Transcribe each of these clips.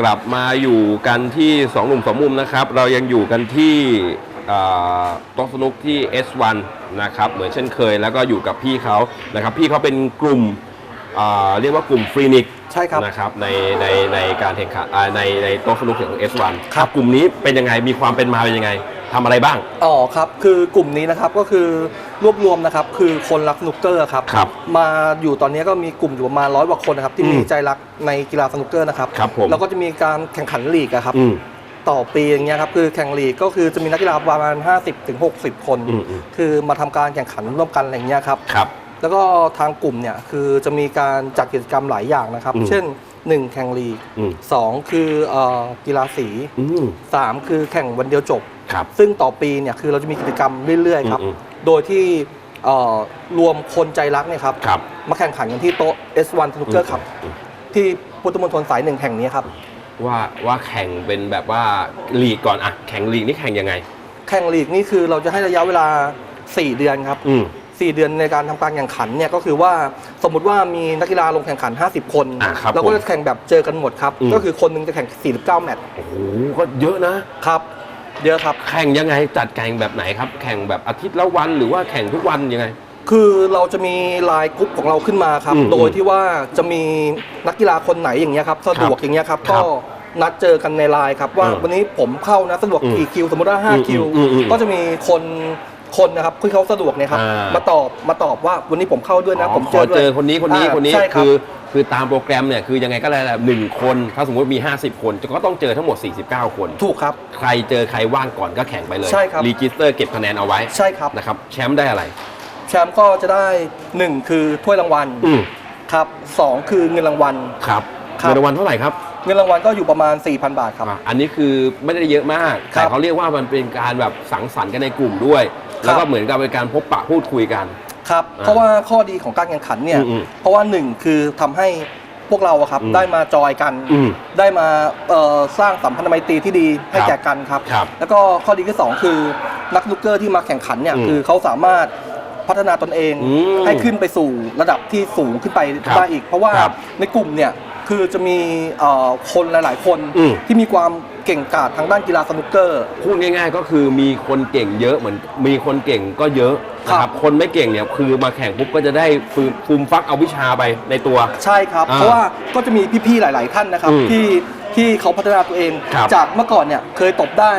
กลับมาอยู่กันที่สองหนุ่มสองมุมนะครับ เรายังอยู่กันที่อ่าโต๊ะสนุกที่ S1 นะครับ เหมือนเช่นเคย แล้วก็อยู่กับพี่เขานะครับ พี่เขาเป็นกลุ่มอ่าเรียกว่ากลุ่มฟรีนิกใช่ครับนะครับในในในการแข่งขันอ่าในในโต๊ะสนุกของ S1 ครับกลุ่มนี้เป็นยังไงมีความเป็นมาเป็นยังไงทำอะไรบ้างอ๋อครับคือกลุ่มนี้นะครับก็คือ รวบรวมนะครับคือคนรักสนุกเกอร์ครับครับมาอยู่ตอนนี้ก็มีกลุ่มอยู่ประมาณร้อยกว่าคนนะครับที่อืมมีใจรักในกีฬาสนุกเกอร์นะครับครับผมแล้วก็จะมีการแข่งขันลีกอะครับอืมต่อปีอย่างเงี้ยครับคือแข่งลีกก็คือจะมีนักกีฬาประมาณ 50ถึง60 คนอืมอืมคือมาทำการแข่งขันร่วมกันอะไรอย่างเงี้ยครับครับ แล้วก็ทางกลุ่มเนี่ยคือจะมีการจัดกิจกรรมหลายอย่างนะครับอืมเช่น 1 แข่งลีกอืม2คือเอ่อกีฬาสีอืม3คือแข่งวันเดียวจบ ครับ ซึ่งต่อปีเนี่ยคือเราจะมีกิจกรรมเรื่อยๆครับ อืมโดยที่เอ่อรวมคนใจรักเนี่ยครับ ครับมาแข่งขันกันที่โต๊ะ S1 สนุกเกอร์ครับ อืม ที่พุทธมณฑลสายหนึ่งแห่งนี้ครับ ว่าว่าแข่งเป็นแบบว่าลีกก่อนอะแข่งลีกนี่แข่งยังไง แข่งลีกนี่คือเราจะให้ระยะเวลา 4 เดือนครับ อืม 4 เดือนในการทำการแข่งขันเนี่ยก็คือว่าสมมุติว่ามีนักกีฬาลงแข่งขัน 50 คน อ่าครับเราก็ผมจะแข่งแบบเจอกันหมดครับ อืม ก็คือคนหนึงจะแข่ง 49 แมตช์โอ้โหก็เยอะนะครับ เยอะครับ แข่งยังไงจัดแข่งแบบไหนครับ แข่งแบบอาทิตย์ละวันหรือว่าแข่งทุกวันยังไง คือเราจะมีไลน์กรุ๊ปของเราขึ้นมาครับ อืมโดยที่ว่าจะมีนักกีฬาคนไหนอย่างเงี้ยครับ สะดวกอย่างเงี้ยครับครัก็บนัดเจอกันในไลน์ครับว่าอืมวันนี้ผมเข้านะสะดวกอืมกี่คิวสมมติว่าอืม5คิว อืมอืมก็จะมีคน คนนะครับที่เขาสะดวกเนี่ยครับอ่าม มาตอบมาตอบว่าวันนี้ผมเข้าด้วยนะอ๋อผมขเจออด้วเจยอคนนี้คนนี้อ่าคนนี้ใช่ครับ คือคือตามโปรแกรมเนี่ยคือยังไงก็แล้วแต่หนึ่งคนถ้าสมมติมี 50 คนก็ต้องเจอทั้งหมด 49 คน ถูกครับ ใครเจอใครว่างก่อนก็แข่งไปเลยใช่ครับ รีจิสเตอร์เก็บคะแนนเอาไว้ใช่ครับ นะครับแชมป์ได้อะไร แชมป์ก็จะได้ 1 คือถ้วยรางวัลอืมครับสองคือเงินรางวัล ครับครับ เงินรางวัลเท่าไหร่ครับเงินรางวัลก็อยู่ประมาณ 4,000 บาทครับ อะอันนี้คือไม่ได้เยอะมาก ครับแต่เขาเรียกว่ามันเป็นการแบบสังสรรค์กันในกลุ่มด้วย แล้วก็ครับเหมือนกับเป็นการพบปะพูดคุยกัน ครับอ่าเพราะว่าข้อดีของการแข่งขันเนี่ยอืมเพราะว่าหนึ่งคือทำให้พวกเราอะครับอืมได้มาจอยกันอืมได้มาเอ่อสร้างสัมพันธไมตรีที่ดีให้ครับแก่กันครับครับ แล้วก็ข้อดีที่สองคือนักสนุกเกอร์ที่มาแข่งขันเนี่ยอืมคือเขาสามารถ พัฒนาตนเอง อืมให้ขึ้นไปสู่ระดับที่สูงขึ้นไปครับได้อีก เพราะว่าครับในกลุ่มเนี่ยคือจะมีเอ่อคนหลาย ๆ คนอืม ที่มีความเก่งกาจทางด้านกีฬาสนุกเกอร์ พูดง่ายๆก็คือมีคนเก่งเยอะเหมือนมีคนเก่งก็เยอะนะคครัรับบ คนไม่เก่งเนี่ยคือมาแข่งปุ๊บก็จะได้ฟูมฟูมฟักเอาวิชาไปในตัว ใช่ครับ อ่าเพราะว่าก็จะมีพี่ ๆ หลาย ๆ ท่านนะครับ อืมที่ที่เขาพัฒนาตัวเอง ครับจากเมื่อก่อนเนี่ยเคยตบได้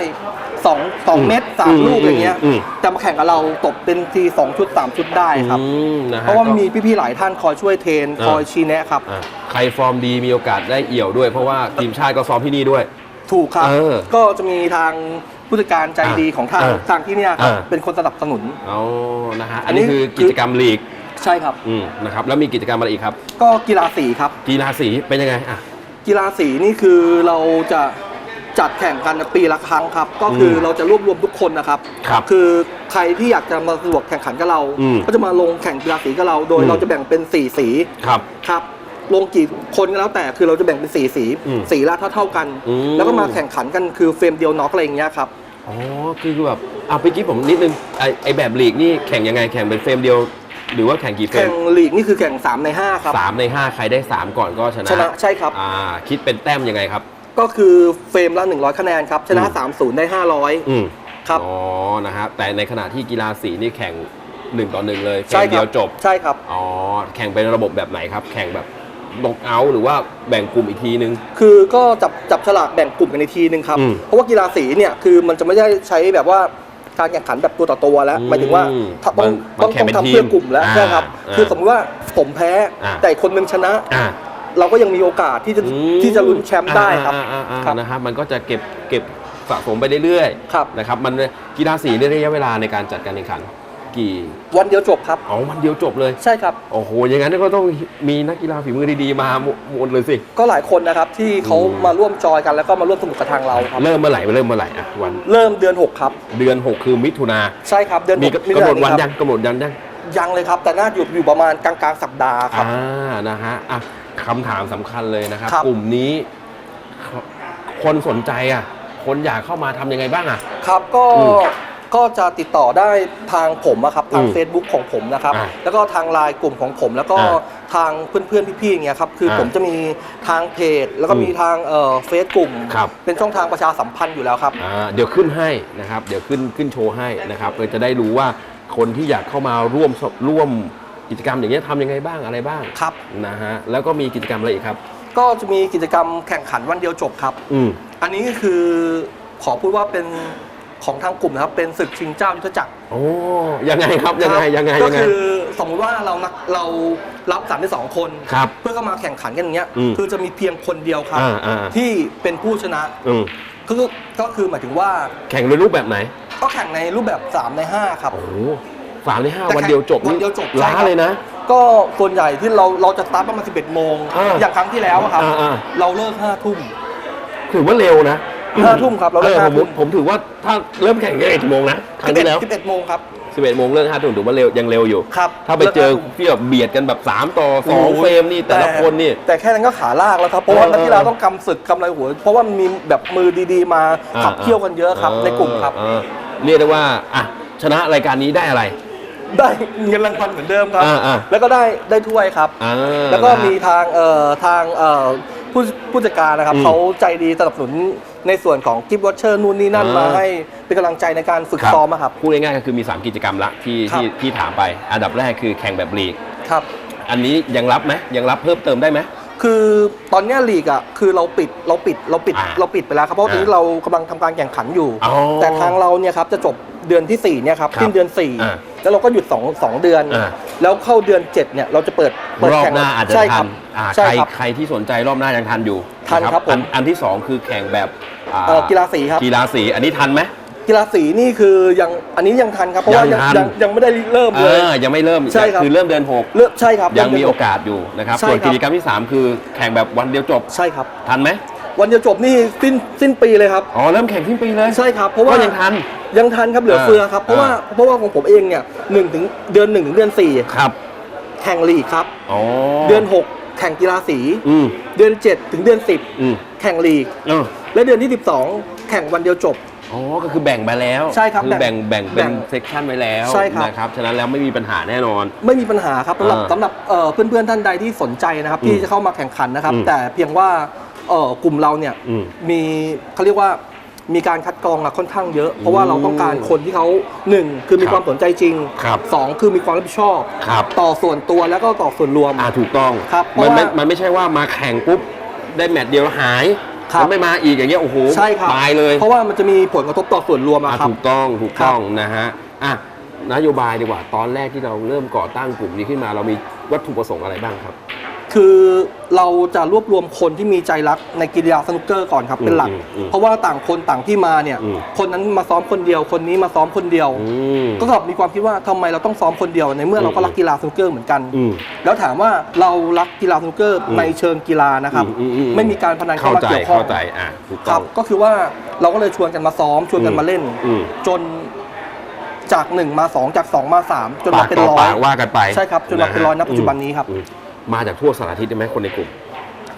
2อืม2เม็ดอืม3ลูกอย่างเงี้ย อืมแต่มาแข่งกับเราตบเป็นที2ชุด3ชุดได้ครับ อืมนะฮะเพราะว่าก็ มีพี่ๆหลายท่านคอยช่วยเทรนอ่า คอยชี้แนะครับ อะใครฟอร์มดีมีโอกาสได้เอี่ยวด้วย เพราะว่าทีมชาติก็ซ้อมที่นี่ด้วย ถูกครับ เออก็จะมีทางผู้จัดการใจดีของทางอ่าทางที่เนี่ยครับอ่าเป็นคนสนับสนุน เอานะฮะอัอันนนี้นี้ คือกิจกรรมลีกใช่ครับ อืมนะครับแล้วมีกิจกรรมอะไรอีกครับ ก็กีฬาสีครับ กีฬาสีเป็นยังไงอะ กีฬาสีนี่คือเราจะ จัดแข่งกันปีละครั้งครับ ก็คืออมเราจะรวบรวมทุกคนนะครับครับอใครที่อยากจะมาสะดวกแข่งขันกับเรา อืมก็จะมาลงแข่งกีฬาสีกับเรา โดยอืม เราจะแบ่งเป็นสีสีครับ ครับ ลงกี่คนก็แล้วแต่คือเราจะแบ่งเป็นสีสีอืมสีละเท่าเท่าๆกัน อืม แล้วก็มาแข่งขันกันคือเฟรมเดียวน็อกอะไรอย่างเงี้ยครับ อ๋อคือแบบอะเมื่อกี้ผมนิดนึงไอไอแบบลีกนี่แข่งยังไงแข่งเป็นเฟรมเดียว หรือว่าแข่งกี่เฟรแข่มงลีกนี่คือแข่ง 3 ใน 5 ครับ สามในห้าใครได้สามก่อนก็ชนะชนะใช่ครับ อ่าคิดเป็นแต้มยังไงครับ ก็คือเฟรมละ 100 คะแนนครับ ชนะอืม3 0 ได้อืม500ครับ อ๋อนะฮะแต่ในขณะที่กีฬาสีนี่แข่งหนึ่งต่อหนึ่งเลยเฟรใช่มคเดีรัยวจบ ใช่ครับ อ๋อ แข่งเป็นระบบแบบไหนครับ แข่งแบบน็อกเอาท์หรือว่าแบ่งกลุ่มอีกทีนึง คือก็จับจับฉลากแบ่งกลุ่มกันในทีนึงครับ อืมเพราะว่ากีฬาสีเนี่ยคือมันจะไม่ได้ใช้แบบว่าการแข่งขันแบบตัวต่อตัวแล้วอืมหมายถึงว่าถ้าต้องบางต้องแข่งต้องเป็นทำทีมเพื่อกลุ่มแล้วอ่าใช่ครับอ่าคือสมมติว่าผมแพ้อ่าแต่อีกคนนึงชนะ อ่า เราก็ยังมีโอกาสที่จะอืมที่จะลุ้นแชมป์ได้ครับ อ่าอ่าอ่าครับนะครับมันก็จะเก็บเก็บสะสมไปเรื่อยครับๆนะครับมันกีฬาสีได้ระยะเวลาในการจัดการแข่งขัน กี่วันเดียวจบครับ อ๋อวันเดียวจบเลย ใช่ครับ โอ้โหอย่างนั้นก็ต้องมีนักกีฬาฝีมือดีๆมาหมดเลยสิ ก็หลายคนนะครับที่เขาอืม มาร่วมจอยกันแล้วก็มาร่วมสนุกกับทางเราครับ เริ่มเมื่อไหร่เริ่มเมื่อไหร่อะวันเริ่มเดือน 6 ครับ เดือน 6 คือมิถุนาใช่ครับเดือนมีหกกำหนดวันคยัรับงกำหนดยังยังยังเลยครับ แต่น่าอยู่อยู่ประมาณกลางๆสัปดาห์ครับ อ่า นะฮะ อะ คำถามสำคัญเลยนะครับ ครับ กลุ่มนี้ คนสนใจอะ คนอยากเข้ามาทำยังไงบ้างอะ ครับก็อืมก็จะติดต่อได้ทางผมอะครับทาง อืม Facebook ของผมนะครับ อ่าแล้วก็ทางไลน์กลุ่มของผม แล้วก็อ่าทางเพื่อนๆพี่ๆอย่างเงี้ยครับคืออาผมจะมีทางเพจ แล้วก็อืมมีทางเอ่อเฟซกลุ่ม ครับ เป็นช่องทางประชาสัมพันธ์อยู่แล้วครับ อ่าเดี๋ยวขึ้นให้นะครับ เดี๋ยวขึ้นขึ้นโชว์ให้นะครับเพื่อจะได้รู้ว่าคนที่อยากเข้ามาร่วมร่วม กิจกรรมอย่างเงี้ยทำยังไงบ้างอะไรบ้างครับ นะฮะแล้วก็มีกิจกรรมอะไรอีกครับ ก็จะมีกิจกรรมแข่งขันวันเดียวจบครับ อืมอันนี้ก็คือขอพูดว่าเป็นของทางกลุ่มนะครับ เป็นศึกชิงเจ้ายุทธจักรโอ้ยังไงครับยังไงยังไงก็ยังไง คือสมมติว่าเรานักเรารับสามที่สองคน ครับเพื่อเข้ามาแข่งขันกันอย่างเงี้ย อืมคือจะมีเพียงคนเดียวครับ อ่าอ่า ที่เป็นผู้ชนะอืมก็คือก็คือหมายถึงว่าแข่งในรูปแบบไหนก็แข่งในรูปแบบ 3 ใน 5 ครับ โอ้โห สามในห้าแต่วันเดียวจบวันเดียวจบล้าใช่ครับเลยนะ ก็ส่วนใหญ่ที่เราเราจะสตาร์ทประมาณ11โมงอ่าอย่างครั้งที่แล้วอะครับอ่าอ่าเราเลิก5ทุ่มถือว่าเร็วนะห้าทุ่มครับเราเลิกออห้าผมทุ่มผมถือว่าถ้าเริ่มแข่งกันกี่โมงนะครั้งที่แล้ว11โมงครับ11โมงเลิกห้าทุ่มถือว่าเร็วยังเร็วอยู่ครับถ้าไปเจอลิกห้าทุ่มที่แบบเบียดกันแบบ3ต่อ2โอ้ยเฟรมนี่แต่ละคนนี่แต่แค่นั้นก็ขาลากแล้วครับเพราะว่าเออนักกีฬาต้องกำศึกกำอะไรหัว เพราะว่ามันมีแบบมือดีๆ มาขับเคี่ยวกันเยอะครับในกลุ่มครับเออเรียกได้ว่าอะชนะรายการนี้ได้อะไร ได้เงินรางวัลเหมือนเดิมครับ อ่าอ่าแล้วก็ได้ได้ถ้วยครับ อ่าแล้วก็นะฮะมีทางเอ่อทางเอ่อผู้ผู้จัดการนะครับอืมเขาใจดีสนับสนุนในส่วนของกิฟต์วอเชอร์นู่นนี่นั่นอ่าม มาให้เป็นกำลังใจในการฝึกซ้อมอะครับ พูดง่ายๆก็คือมี 3 กิจกรรมละที่ครับ ที่ที่ถามไป อันดับแรกคือแข่งแบบลีก ครับ อันนี้ยังรับไหมยังรับเพิ่มเติมได้ไหม คือตอนเนี้ยลีกอะคือเราปิดเราปิดเราปิดอ่าเราปิดไปแล้วครับเพราะว่าตอนนี้อ่าเรากำลังทำการแข่งขันอยู่ อ๋อแต่ทางเราเนี่ยครับจะจบ เดือนที่4เนี่ยครับครับสิ้นเดือน อ่า4 แล้วเราก็หยุด2 2เดือน อ่า แล้วเข้าเดือน 7 เนี่ยเราจะเปิดเปิดรอบแข่งหน้าอาจจะใช่คทัรันบอ่าใช่ใครครับ ใครที่สนใจรอบหน้ายังทันอยู่ทันครับผม อันอันที่สองคือแข่งแบบอ่าเอ่อกีฬาสีครับ กีฬาสีอันนี้ทันไหม กีฬาสีนี่คือยังอันนี้ยังทันครับ เพราะว่ายัยังงทัน ยังยังไม่ได้เริ่มเอเลยอยังไม่เริ่มใช่ครับคือเริ่มเดือนหกเริ่มใช่ครับยังมีเริ่โอเดืนกาสอยู่นะครับใช่ส่วนครับ กิจกรรมที่3คือแข่งแบบวันเดียวจบใช่ครับ ทันไหม วันเดียวจบนี่สิ้นสิ้นปีเลยครับ อ๋อ เริ่มแข่งสิ้นปีเลยใช่ครับ เพราะว่าก็ยังทัน ยังทันครับเหลือเออเฟือครับ เพราะว่าเออเพราะว่าของผมเองเนี่ยหนึ่งถึงเดือนหนึ่งถึงเดือนสี่ครับ แข่งลีกครับอ๋อเดือนหกแข่งกีฬาสีอืมเดือนเจ็ดถึงเดือนสิบอืมแข่งลีกเออและเดือนที่สิบสองแข่งวันเดียวจบอ๋อ ก็คือแบ่งไปแล้วใช่ครับอแบ่งแบ่งเป็นแบ่งเซกชันไว้แล้วใช่ครับนะครับ ฉะนั้นแล้วไม่มีปัญหาแน่นอน ไม่มีปัญหาครับสำหรับเออสำหรับเอ่อเพื่อนๆท่านใดที่สนใจนะครับอืมที่จะเข้ามาแข่งขันนะครับอืมแต่เพียงว่า เอ่อกลุ่มเราเนี่ยอืมมีเขาเรียกว่ามีการคัดกรองอะค่อนข้างเยอะ เพราะว่าเราต้องการคนที่เขาหนึ่งคือมีครับความสนใจจริงครับสองคือมีความรับผิดชอบ ครับ ต่อส่วนตัวแล้วก็ต่อส่วนรวม อ่าถูกต้องครับเพมันราะว่าไม่มันไม่ใช่ว่ามาแข่งปุ๊บ ได้แมตช์เดียวแล้วหายครับ แล้วไม่มาอีกอย่างเงี้ยโอ้โหใช่ครับตายเลยเพราะว่ามันจะมีผลกระทบต่อส่วนรวมอะอะครับ ถูกต้องถูกต้องนะฮะอะนโยบายดีกว่าตอนแรกที่เราเริ่มก่อตั้งกลุ่มนี้ขึ้นมาเรามีวัตถุประสงค์อะไรบ้างครับ คือเราจะรวบรวมคนที่มีใจรักในกีฬาสนุกเกอร์ก่อนครับเป็นหลักอืมอืมเพราะว่าต่างคนต่างที่มาเนี่ยอืมคนนั้นมาซ้อมคนเดียว คนนี้มาซ้อมคนเดียวอืมก็แบบมีความคิดว่าทำไมเราต้องซ้อมคนเดียวในเมื่อเราก็รักกีฬาสนุกเกอร์เหมือนกันอืมแล้วถามว่าเรารักกีฬาสนุกเกอร์อืมในเชิงกีฬานะครับอืมอืมไม่มีการพนันเข้าเข้ามาใจเกี่ยวข้องเข้าใจอะถูกคต้รัอบงก็คือว่าเราก็เลยชวนกันมาซ้อมชวนกันมาเล่นอืมจนจากหนึ่งมาสองจากสองมาสามจนมาเป็นปกต่ร้อปายกว่ากันไปใช่ครับจนมาเป็นร้อยณปัจจุบันนี้ครับอื มมาจากทั่วสารทิศได้ไหมคนในกลุ่ม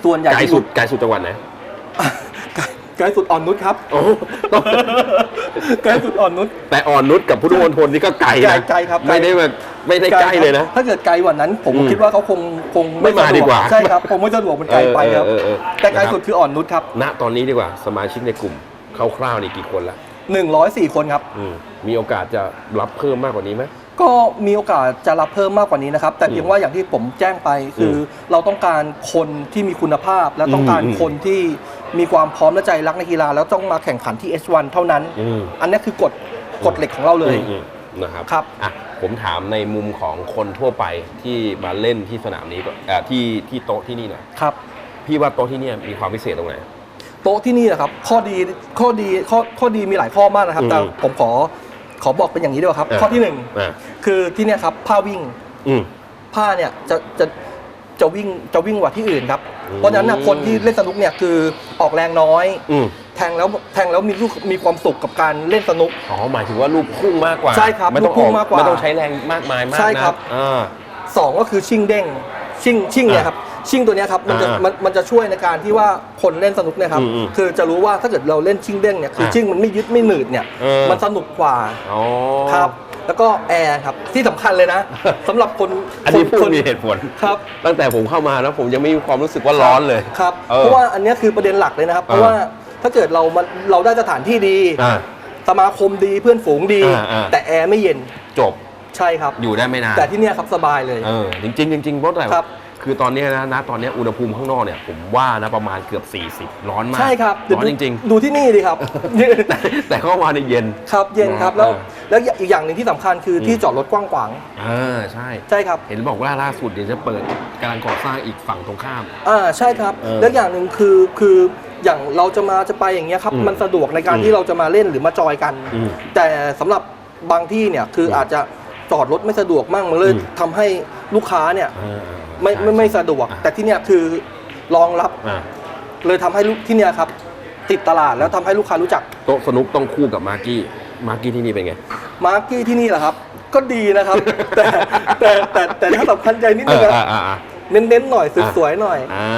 ส่วนใหญ่ไกลจะอสุยู่ดไกลสุดจังหวัดไหนไกลสุดอ่อนนุชครับ โอ้ไกลสุดอ่อนนุช แต่อ่อนนุชกับพุทธมณฑลนี่ก็ไกลนะไกลครับไกล ไม่ได้แบบไม่ได้ใกล้เลยนะ ถ้าเกิดไกลกว่านั้น ผมอืมคิดว่าเขาคงคงไม่มาสะดีกว่าใช่ครับคงไม่สะดวกมันไกลไปครับ เออเออเออแต่ไกลสุดคืออ่อนนุชครับ ณตอนนี้ดีกว่าสมาชิกในกลุ่มคร่าวๆนี่กี่คนละ 104 คนครับ อืมมีโอกาสจะรับเพิ่มมากกว่านี้ไหม ก็มีโอกาสจะรับเพิ่มมากกว่านี้นะครับ แต่เพียงว่าอย่างที่ผมแจ้งไปคืออเราต้องการคนที่มีคุณภาพ และต้องการอืม คนที่มีความพร้อมและใจรักในกีฬาแล้วต้องมาแข่งขันที่ H1 เท่านั้น อืมอันนี้คือกฎกฎเหล็กของเราเลย อืมอืมนะครับครับ อะผมถามในมุมของคนทั่วไปที่มาเล่นที่สนามนี้ก็อ่าที่ที่โต๊ะที่นี่หน่อยครับ พี่ว่าโต๊ะที่เนี่ยมีความพิเศษตรงไหน โต๊ะที่นี่นะครับข้อดีข้อดีข้อข้อดีมีหลายข้อมากนะครับอืมแต่ผมขอขอบอกเป็นอย่างนี้ด้วยครับ อ่าข้อที่หนึ่งอ่า คือที่เนี่ยครับผ้าวิ่งอืม ผ้าเนี่ยจะจะจะวิ่งจะวิ่งกว่าที่อื่นครับ อืม เพราะฉะนั้นนะคนที่เล่นสนุกเนี่ยคือออกแรงน้อย อืมแทงแล้วแทงแล้วมีลูกมีความสุขกับการเล่นสนุก อ๋อหมายถึงว่าลูกพุ่งมากกว่าใช่ครับไม่ต้องลูกพุ่งออมากกว่าไม่ต้องใช้แรงมากมายมากใช่นะครับ อ่า สองก็คือชิงเด้งชิงชิงเนี่ยครับ ชิ่งตัวเนี้ยครับมันจะอ่ามัมันมันจะช่วยในการที่ว่าคนเล่นสนุกเนี่ยครับอืมอืมคือจะรู้ว่าถ้าเกิดเราเล่นชิ่งเด้งเนี่ยคืออ่าชิ่งมันไม่ยึดไม่หนืดเนี่ยเออ มันสนุกกว่าอ๋อครับ แล้วก็แอร์ครับที่สำคัญเลยนะสำหรับคนอันนี้คพูดมีเหตุผล ครับ ตั้งแต่ผมเข้ามาแล้วผมยังไม่มีความรู้สึกว่าร้อนเลย ครับ เออเพราะว่าอันเนี้ยคือประเด็นหลักเลยนะครับ เพราะเออว่าถ้าเกิดเรามันเราได้สถานที่ดี อ่าสมาคมดีเพื่อนฝูงดี อ่าอ่า แต่แอร์ไม่เย็นจบใช่ครับ อยู่ได้ไม่นานแต่ที่เนี่ยครับสบายเลย เออจริงๆจริงๆเพราะแต่ครับ คือตอนเนี้ยนะนะตอนเนี้ยอุณหภูมิข้างนอกเนี่ยผมว่านะประมาณเกือบ 40 ร้อนมากใช่ครับร้อนจริงดูที่นี่ดิครับๆแต่แต่เข้ามาในเย็น ครับเย็นครับเออแล้วแล้วอีกอย่างหนึ่งที่สำคัญคืออมที่จอดรถกว้างขวางเออใช่ ใช่ครับเห็นบอกว่าล่าสุดเดี๋ยวจะเปิดกำลังก่อสร้างอีกฝั่งตรงข้าม อ่าใช่ครับ เออแล้วอย่างหนึ่งคือคืออย่างเราจะมาจะไปอย่างเงี้ยครับอืมมันสะดวกในการอืมที่เราจะมาเล่นหรือมาจอยกัน อืมแต่สำหรับบางที่เนี่ยคืออมอาจจะจอดรถไม่สะดวกมั่งมันเลยอืม ทำให้ลูกค้าเนี่ย เออเออ ไม่ใช่ไม่ไม่สะดวกอะแต่ที่เนี่ยคือรองรับอะเลยทำให้ลูกที่เนี่ยครับ ติดตลาดแล้วทำให้ลูกค้ารู้จัก โต๊ะสนุกต้องคู่กับมาร์กี้มาร์กี้ที่นี่เป็นไง มาร์กี้ที่นี่แหละครับ ก็ดีนะครับ แต่แต่แต่แต่ถ้าสำคัญใจนิดเอนึงอนะอ่าอ่าอ่า เน้นๆหน่อยสวยๆหน่อยอ่า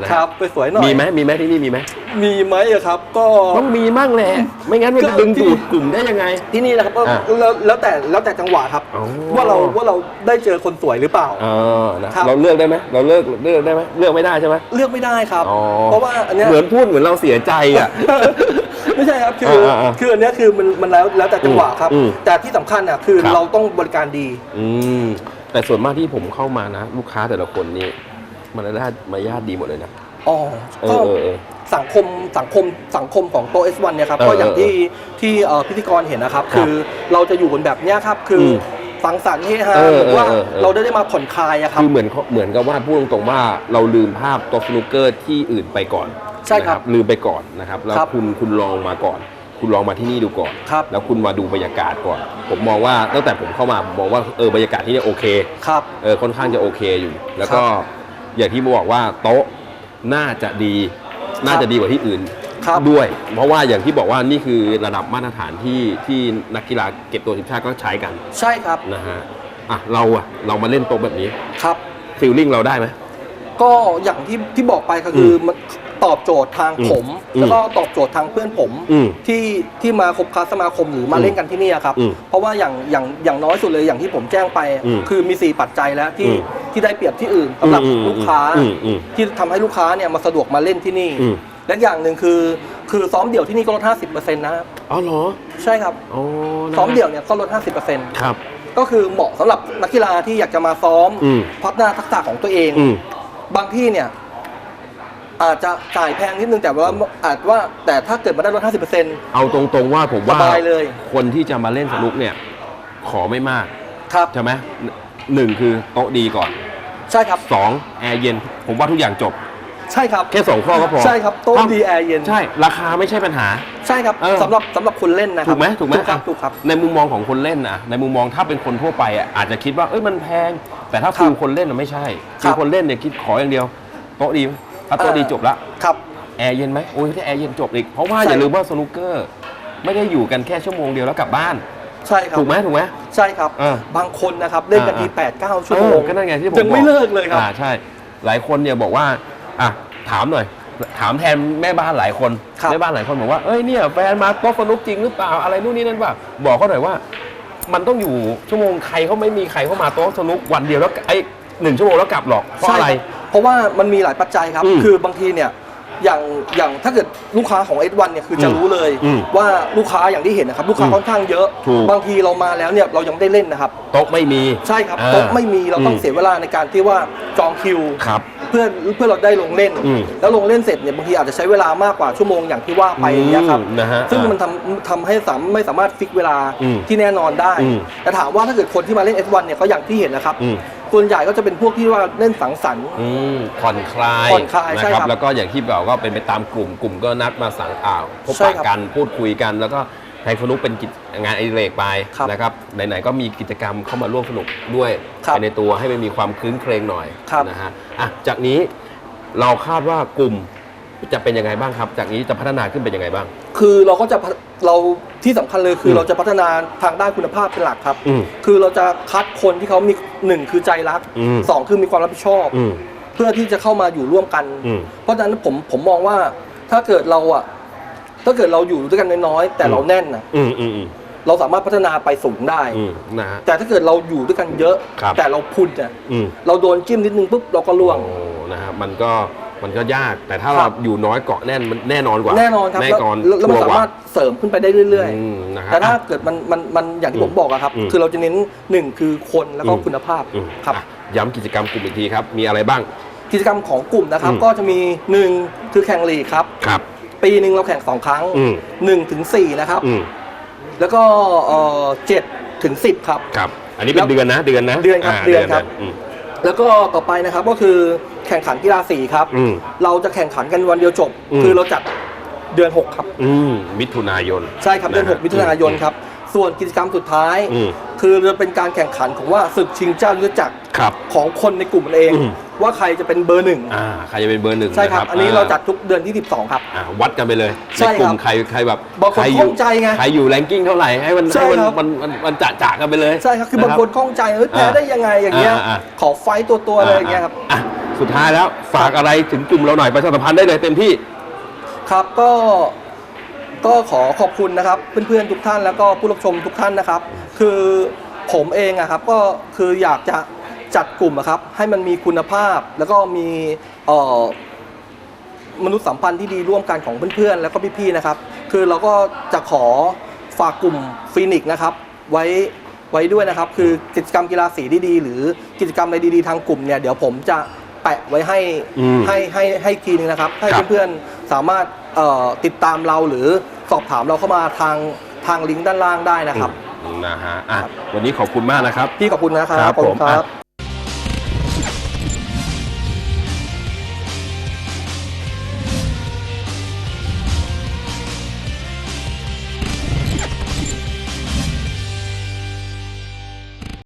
นะครับสวยๆหน่อยมีไหมมีไหมที่นี่มีไหมมีไหมอะครับ ก็ ต้องมีมั่งแหละไม่งั้นมันจะก็ดึงที่ดูดกลุ่มได้ยังไง ที่นี่นะครับก็อะแล้วแล้วแต่แล้วแต่จังหวะครับ อ๋อ ว่าเราว่าเราได้เจอคนสวยหรือเปล่า เออนะครับ เราเลือกได้ไหมเราเลือกเลือกได้ไหมเลือกไม่ได้ใช่ไหมเลือกไม่ได้ครับ อ๋อเพราะว่าอันเนี้ย เหมือนพูดเหมือนเราเสียใจอะ ไม่ใช่ครับคืออาอ่าคืออันเนี้ยคือมันมันแล้วแล้วแต่จังหวะครับ อืมแต่ที่สำคัญอะคือครับ เราต้องบริการดี อืม แต่ส่วนมากที่ผมเข้ามานะ ลูกค้าแต่ละคนนี่มารยาทมารยาทดีหมดเลยนะ อ๋อเอก็อเออเออ สังคมสังคมสังคมของโตเอสวันเนี่ยครับเออก็อย่างเออที่ที่เอ่อพิธีกรเห็นนะครับ ครับคือเราจะอยู่กันแบบเนี้ยครับ คืออมสังสรรค์เฮฮาเออหรือว่าเออเออ เราได้มาผ่อนคลายอะครับ คือเหมือนเขาเหมือนกับว่าพูดตรงๆว่าเราลืมภาพโต๊ะสนุกเกอร์ที่อื่นไปก่อนใช่ครับนะลืมไปก่อนนะครับ แล้วครับ คุณคุณลองมาก่อน คุณลองมาที่นี่ดูก่อน ครับ แล้วคุณมาดูบรรยากาศก่อน ผมมองว่าตั้งแต่ผมเข้ามาผมมองว่าเออบรรยากาศที่นี่โอเค ครับ เออค่อนข้างจะโอเคอยู่ แล้วก็อย่างที่บอกว่าโต๊ะน่าจะดี น่าจะดีกว่าที่อื่นครับด้วย เพราะว่าอย่างที่บอกว่านี่คือระดับมาตรฐานที่ที่นักกีฬาเก็บตัวทีมชาติก็ใช้กันใช่ครับ นะฮะอะเราอะเรามาเล่นโต๊ะแบบนี้ครับ ฟีลลิ่งเราได้ไหม ก็อย่างที่ที่บอกไปก็คืออมัน ตอบโจทย์ทางอืมผมอืมแล้วก็ตอบโจทย์ทางเพื่อนผมอืมที่ที่มาคบค้าสมาคมหรือมาอืมเล่นกันที่นี่อะครับอืมเพราะว่าอย่างอย่างอย่างน้อยสุดเลยอย่างที่ผมแจ้งไปอืมคือมี 4 ปัจจัยแล้วที่อืมที่ได้เปรียบที่อื่นสำหรับอืมอืมลูกค้าอืมอืมที่ทำให้ลูกค้าเนี่ยมาสะดวกมาเล่นที่นี่อืมและอย่างหนึ่งคือคือซ้อมเดี่ยวที่นี่ก็ลด 50%นะครับอ๋อเหรอใช่ครับอ๋อนะซ้อมเดี่ยวเนี่ยก็ลด 50%ครับก็คือเหมาะสำหรับนักกีฬาที่อยากจะมาซ้อมอืมพัฒนาทักษะของตัวเองอืมบางที่เนี่ย อาจจะจ่ายแพงนิดนึงแต่ว่าอาจว่าแต่ถ้าเกิดมาได้ลด 50%เอาตรงๆว่าผมว่าสบายเลย คนที่จะมาเล่นสนุกเนี่ย ขอไม่มากครับใช่ไหมหนึ่งคือโต๊ะดีก่อน ใช่ครับสองแอร์เย็น ผมว่าทุกอย่างจบ ใช่ครับ แค่สองข้อก็พอ ใช่ครับ โต๊ะอ้าวดีแอร์เย็น ใช่ ราคาไม่ใช่ปัญหา ใช่ครับเออสำหรับสำหรับคนเล่นนะครัถูกไหมถูกไหมครับอะถูกครับ ในมุมมองของคนเล่นนะในมุมมองถ้าเป็นคนทั่วไปอะอาจจะคิดว่าเอ้ยมันแพง แต่ถ้าครับฟิลคนเล่นน่ะไม่ใช่ครัฟิบลคนเล่นเนี่ยคิดขออย่างเดียว โต๊ะดีไหม ถ้าโต๊ะเออดีจบละครับ แอร์เย็นไหมโอ้ยถ้าแอร์เย็นจบอีก เพราะว่าใช่อย่าลืมว่าสนุกเกอร์ ไม่ได้อยู่กันแค่ชั่วโมงเดียวแล้วกลับบ้าน ใช่ครับ ถูกไหมถูกไหมใช่ครับเออบางคนนะครับเล่นกันอ่าที8 9ชั่วเอโมองก็นั่นไงที่ผมยังไม่บอกเลิกเลยครับอ่าใช่ หลายคนเนี่ยบอกว่าอะถามหน่อย ถามแทนแม่บ้านหลายคนครับแม่บ้านหลายคนบอกว่าเอ้ยเนี่ยแฟนมาโต๊ะสนุกจริงหรือเปล่าอะไรนู่นนี่นั่นเปล่าบอกเขาหน่อยว่ามันต้องอยู่ชั่วโมงใครเขาไม่มีใครเข้ามาโต๊ะสนุกวันเดียวแล้วไอ้หนึ่งชั่วโมงแล้วกลับหรอกเพราะอะไรใช่คบ เพราะว่ามันมีหลายปัจจัยครับ อืมคือบางทีเนี่ยอย่างอย่างถ้าเกิดลูกค้าของ S1 เนี่ยคือจะอืมรู้เลยอืมว่าลูกค้าอย่างที่เห็นนะครับลูกค้าอืมค่อนข้างเยอะ ถูก บางทีเรามาแล้วเนี่ยเรายังไม่ได้เล่นนะครับ โต๊ะไม่มีใช่ครับอ่าโต๊ะไม่มีเราต้องอืมเสียเวลาในการที่ว่าจองคิว ครับ เพื่อเพื่อเราได้ลงเล่น อืมแล้วลงเล่นเสร็จเนี่ยบางทีอาจจะใช้เวลามากกว่าชั่วโมงอย่างที่ว่าไปอย่างเงี้ยครับอืมนะฮะซึ่งอ่ามัมันทำทำให้สามไม่สามารถฟิกเวลาอืมที่แน่นอนได้ อืมแต่ถามว่าถ้าเกิดคนที่มาเล่น S1 เนี่ยเขาอย่างที่เห็นนะครับ อืมส่วนใหญ่ก็จะเป็นพวกที่ว่าเล่นสังสรรค์ อืมผ่อนคลายผ่อนคลายนะใช่ครับครับแล้วก็อย่างที่บอกก็เป็นไปตามกลุ่มกลุ่มก็นัดมาสังอ่าวพบใช่ปะครับกันพูดคุยกัน แล้วก็ไทยสนุกเป็นกิจงานอดิเรกไปครับนะครับไหนๆก็มีกิจกรรมเข้ามาร่วมสนุกด้วยครับไปในตัวให้มันมีความคลื้นเครงหน่อยครับ นะฮะอะจากนี้เราคาดว่ากลุ่ม จะเป็นยังไงบ้างครับ จากนี้จะพัฒนาขึ้นเป็นยังไงบ้าง คือเราก็จะพัฒเราที่สำคัญเลยคือมเราจะพัฒนาทางด้านคุณภาพเป็นหลักครับ อืมคือเราจะคัดคนที่เขามีหนึ่งคือใจรักอืม สองคือมีความรับผิดชอบ อืม เพื่อที่จะเข้ามาอยู่ร่วมกัน อืมเพราะฉะนั้นผมผมมองว่าถ้าเกิดเราอะถ้าเกิดเราอยู่ด้วยกันน้อยๆแต่เราแน่นนะอืมอืมอืมเราสามารถพัฒนาไปสูงได้ อืมนะฮะ แต่ถ้าเกิดเราอยู่ด้วยกันเยอะ ครับ แต่เราพุนเนี่ยอืมเราโดนจิ้มนิดนึงปุ๊บเราก็ล่วง โอ้นะฮะมันก็ มันก็ยาก แต่ถ้าครัเราบอยู่น้อยเกาะแน่นมันแน่นอนกว่าแน่นอนครับแน่แล้วนอนแล้วแล้วมันชัวสาร์กว่มารถเสริมขึ้นไปได้เรื่อยอืมนะๆฮะแต่ถ้าอะเกิดมันมันมันอย่างที่อืมผมบอกอะครับอืมคือเราจะเน้นหนึ่งคือคนแล้วก็อืมคุณภาพอืมครับอะย้ำกิจกรรมกลุ่มอีกทีครับ มีอะไรบ้าง กิจกรรมของกลุ่มนะครับอืมก็จะมีหนึ่งคือแข่งลีกครับครับ ปีหนึ่งเราแข่งสองครั้งอืมหนึ่งถึงสี่นะครับอืมแล้วก็เอ่อเจ็ดถึงสิบครับครับ อันนี้เป็นแล้วเดือนนะเดือนนะเดือนครับาเดือนครับอืม แล้วก็ต่อไปนะครับก็คือแข่งขันกีฬาสีครับ อืม เราจะแข่งขันกันวันเดียวจบ อืม คือเราจัดเดือน 6 ครับ อืมมิถุนายนใช่ครับเดือนนะฮะ6 มิถุนายนครับ ส่วนกิจกรรมสุดท้าย อืมคือจะเป็นการแข่งขันของว่าศึกชิงเจ้ายุทธจักรครับ ของคนในกลุ่มเอง อืม ว่าใครจะเป็นเบอร์หนึ่งอ่าใครจะเป็นเบอร์หนึ่งใช่ครับะอันนี้เราจัดทุกเดือนที่ 12 ครับ อ่าวัดกันไปเลยใช่ในกลุ่ครัมบใครใครแบบบางคนใครอข้ยู่องใจไงใครอยู่แรงกิ้งเท่าไหร่ให้มันใช่ให้มันครับ มันมันมันจะจะกันไปเลยใช่ครับ คือบางคนข้องใจเฮ้ยแพ้อ่าได้ยังไงอย่างเงี้ยอ่าอ่า ขอไฟต์ตัวตัวๆอะไรอย่างเงี้ยครับ อะสุดท้ายแล้วฝากอะไรถึงกลุ่มเราหน่อยประชาสัมพันธ์ได้เลยเต็มที่ ครับก็ ก็ขอขอบคุณนะครับเพื่อนๆทุกท่านแล้วก็ผู้รับชมทุกท่านนะครับ คือผมเองอะครับก็คืออยากจะจัดกลุ่มอะครับให้มันมีคุณภาพแล้วก็มีเอ่อมนุษยสัมพันธ์ที่ดีร่วมกันของเพื่อนๆแล้วก็พี่ๆนะครับ คือเราก็จะขอฝากกลุ่มฟีนิกส์นะครับไว้ไว้ด้วยนะครับ คือกิจกรรมกีฬาสีดีๆ หรือกิจกรรมอะไรดีๆทางกลุ่มเนี่ยเดี๋ยวผมจะ แปะไว้ให้อืมให้ให้ให้ทีนึงนะครับ ให้ครับ เพื่อนๆสามารถเอ่อติดตามเราหรือสอบถามเราเข้ามาทางทางลิงก์ด้านล่างได้นะครับ อืมนะฮะอะวันนี้ขอบคุณมากนะครับ พี่ขอบคุณนะครับ ครับขอบผคุมณครับอะ